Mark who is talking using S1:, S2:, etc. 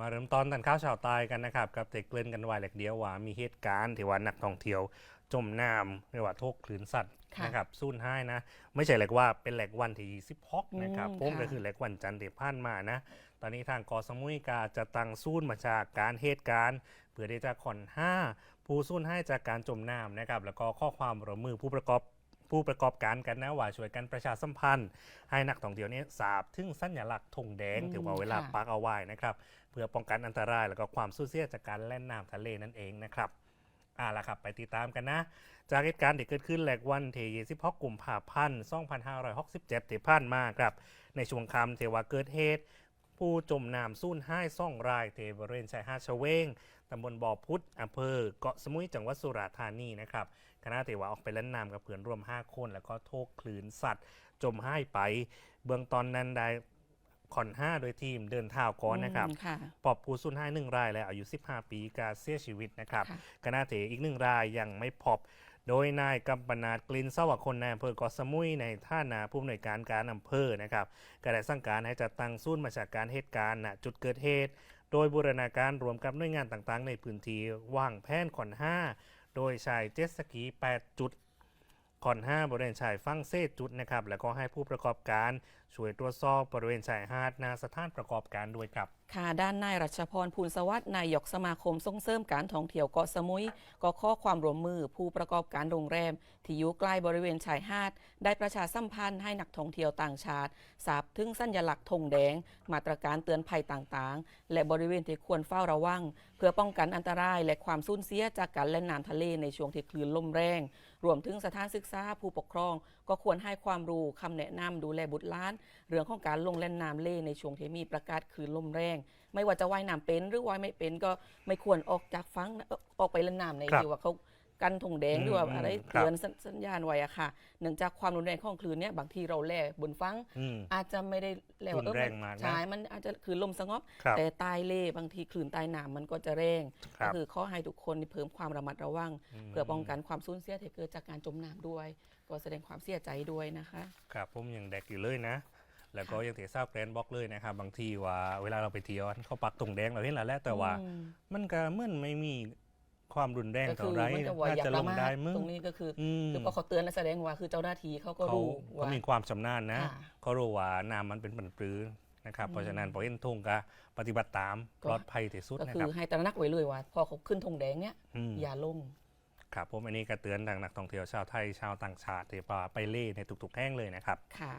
S1: มาเริ่มต้นตันข้าวชาวใต้กันนะครับกับเตกเกลิ่นกันไว้แหลกเดียวว่ามีเหตุการณ์ที่ว่านักท่องเที่ยวจมน้ำเรียกว่าโทกคลื่นสัตว์
S2: ค่ะ
S1: นะครับสูญหายนะ ไม่ใช่แหลกว่าเป็นแหลกวันที่26นะครับ
S2: อืม
S1: ผม
S2: ค่ะ
S1: ก็คือแหลกวันจันทร์ที่ผ่านมานะ ตอนนี้ทางกอสมุยกาจะตั้งศูนย์มาจากการเหตุการณ์เพื่อที่จะขอนห้าผู้สูญหายจากการจมน้ำนะครับแล้วก็ข้อความร่วมมือผู้ประกอบ ผู้ประกอบการกันนะว่าช่วยกันประชาสัมพันธ์ ให้นักท่องเที่ยวนี้ทราบถึงสัญลักษณ์ธงแดง
S2: อืม
S1: ถือว่าเวลา
S2: ค่ะ
S1: ปักเอาไว้นะครับ เพื่อป้องกันอันตรายแล้วก็ความสูญเสียจากการแล่นน้ำทะเลนั่นเองนะครับอ่าล่ะครับ ไปติดตามกันนะ จากเหตุการณ์ที่เกิดขึ้นแหลกวันที่26กุมภาพันธ์2567ที่ผ่านมาครับ ในช่วงค่ำเทว่าเกิดเหตุ ผู้จมน้ำสูญหายซ่องรายเทบริเวณชายหาดชะเวงตำบลบ่อพุธอำเภอเกาะสมุยจังหวัดสุราษฎร์ธานีนะครับคณะเทว่าออกไปเล่นน้ำกับเพื่อนรวม 5 คน แล้วก็โทกคลื่นสัตว์ จมหายไป เบื้องตอนนั้นได้ ขอนห้าโดยทีมเดินเท้าก่อนนะครับ
S2: อืมค่ะ
S1: ปอบผู้สูญหายหนึ่งรายและอายุ 15 ปีการเสียชีวิตนะครับ
S2: ค่ะ
S1: คณะเถอีกหนึ่งรายยังไม่พบ โดยนายกำปนาดกลินสวัสดิ์คนในอำเภอเกาะสมุยในท่านาผู้อำนวยการการอำเภอนะครับก็ได้สั่งการให้จัดตั้งศูนย์มาจากการเหตุการณ์ณจุดเกิดเหตุ โดยบูรณาการรวมกับหน่วยงานต่างๆ ในพื้นที่ว่างแผนขอนห้าโดยใช้เจ็ตสกี 8 จุด ขอนห้าบริเวณชายฝั่งเซจุดนะครับ แล้วก็ให้ผู้ประกอบการช่วยตรวจสอบบริเวณชายหาดนาสถานประกอบการด้วยครับ
S2: ค่ะด้านนายรัชพรภูลสวัสดิ์นายกสมาคมส่งเสริมการท่องเที่ยวเกาะสมุย ก็ข้อความร่วมมือผู้ประกอบการโรงแรม ที่อยู่ใกล้บริเวณชายหาด ได้ประชาสัมพันธ์ให้นักท่องเที่ยวต่างชาติทราบถึงสัญลักษณ์ธงแดง มาตรการเตือนภัยต่างๆ และบริเวณที่ควรเฝ้าระวัง เพื่อป้องกันอันตรายและความสูญเสียจากการเล่นน้ำทะเลในช่วงที่คลื่นลมแรง รวมถึงสถานศึกษาผู้ปกครอง ก็ควรให้ความรู้คำแนะนำดูแลบุตรหลาน เรื่องของการลงเล่นน้ำเล่ในช่วงที่มีประกาศคลื่นลมแรง ไม่ว่าจะว่ายน้ำเป็นหรือว่ายไม่เป็นก็ไม่ควรออกจากฝั่งเอ่อออกไปเล่นน้ำใน
S1: ครับ
S2: ที่ว่าเขา กันธงแดง
S1: อืม
S2: หรือว่าอะไร
S1: ครับ
S2: เตือนสัญสัญญาณไว้อะค่ะเนื่องจากความรุนแรงของคลื่นเนี่ยบางทีเราแล่บนฝั่ง
S1: อืม
S2: อาจจะไม่ได้แล่ว่า
S1: รุนแรงมากนะ
S2: ใช่มันอาจจะคลื่นลมสงบ
S1: ครับ
S2: แต่ใตายเล่บางทีคลื่นใต้น้ำมันก็จะแรง
S1: ครั
S2: ก็
S1: บ
S2: คือขอให้ทุกคนเพิ่มความระมัดระวัง เพื่อป้องกันความสูญเสียที่เกิดจากการจมน้ำด้วย ก็แสดงความเสียใจด้วยนะคะ
S1: ครับผมยังเด็กอยู่เลยนะแล้วก็ยังเททราบแกรนด์บล็อกเลยนะครับบางทีว่าเวลาเราไปเที่ยวเขาปักตรงแดงเราเห็นแล้วแหละแต่ว่า
S2: อืม
S1: มันก็เหมือนไม่มี ความรุนแรง
S2: ก็
S1: เท่า
S2: คือ
S1: ไหร
S2: มันจะว่า
S1: น่า
S2: อยาก
S1: จะล
S2: ละ
S1: ง
S2: มา
S1: ได้
S2: ด
S1: มึง
S2: ตรงนี้ก็คือ
S1: อืม
S2: คือพอเขาเตือนแล้วแสดงว่าคือเจ้าหน้าที่เขาก็
S1: เขา
S2: รู้
S1: เขา
S2: ว่า
S1: มีความชำนาญนะ
S2: ค่ะ
S1: เขารู้ว่าน้ำมันเป็นปันปรื้อนะครับ
S2: อืม
S1: เพราะฉะนั้นพอเห็นทุ่งก็ปฏิบัติตาม
S2: ก็
S1: ปลอดภัยที่สุด
S2: ก็
S1: นะ
S2: คื
S1: ครั
S2: อบให้ตระหนักไว้เลยว่า พอเขาขึ้นธงแดงเนี้ย
S1: ม
S2: อย่าลง
S1: ครับผมอันนี้ก็เตือนทางนักท่องเที่ยวชาวไทยชาวต่างชาติที่ว่าไปเล่ในทุกๆแห่งเลยนะครับ
S2: ค่ะ